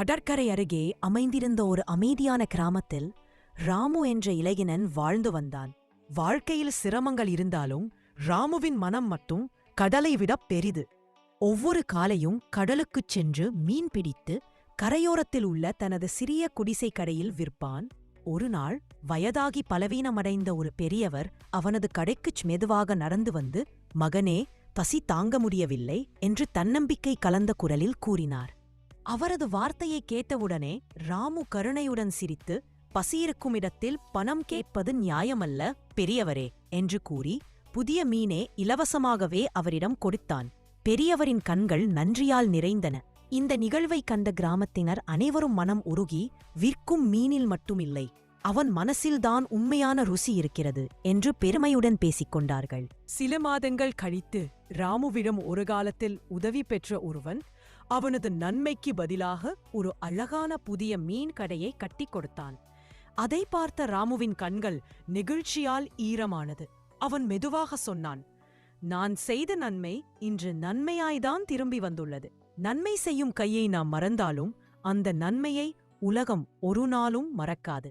கடற்கரை அருகே அமைந்திருந்த ஒரு அமைதியான கிராமத்தில் ராமு என்ற இளைஞனன் வாழ்ந்து வந்தான். வாழ்க்கையில் சிரமங்கள் இருந்தாலும் ராமுவின் மனம் மட்டும் கடலை விட பெரிது. ஒவ்வொரு காலையும் கடலுக்குச் சென்று மீன் பிடித்து கரையோரத்தில் உள்ள தனது சிறிய குடிசை கடையில் விற்பான். ஒரு நாள் வயதாகி பலவீனமடைந்த ஒரு பெரியவர் அவனது கடைக்குச் மெதுவாக நடந்து வந்து மகனே பசி தாங்க முடியவில்லை என்று தன்னம்பிக்கை கலந்த குரலில் கூறினார். அவரது வார்த்தையை கேட்டவுடனே ராமு கருணையுடன் சிரித்து பசியிருக்கும் இடத்தில் பணம் கேட்பது நியாயமல்ல பெரியவரே என்று கூறி புதிய மீனே இலவசமாகவே அவரிடம் கொடுத்தான். பெரியவரின் கண்கள் நன்றியால் நிறைந்தன. இந்த நிகழ்வை கண்ட கிராமத்தினர் அனைவரும் மனம் உருகி விற்கும் மீனில் மட்டுமில்லை அவன் மனசில்தான் உண்மையான ருசி இருக்கிறது என்று பெருமையுடன் பேசிக் கொண்டார்கள். சில மாதங்கள் கழித்து ராமுவிடம் ஒரு காலத்தில் உதவி பெற்ற ஒருவன் அவனது நன்மைக்கு பதிலாக ஒரு அழகான புதிய மீன் கடையை கட்டிக் கொடுத்தான். அதை பார்த்த ராமுவின் கண்கள் நெகிழ்ச்சியால் ஈரமானது. அவன் மெதுவாக சொன்னான் நான் செய்த நன்மை இன்று நன்மையாய்தான் திரும்பி வந்துள்ளது. நன்மை செய்யும் கையை நாம் மறந்தாலும் அந்த நன்மையை உலகம் ஒரு நாளும் மறக்காது.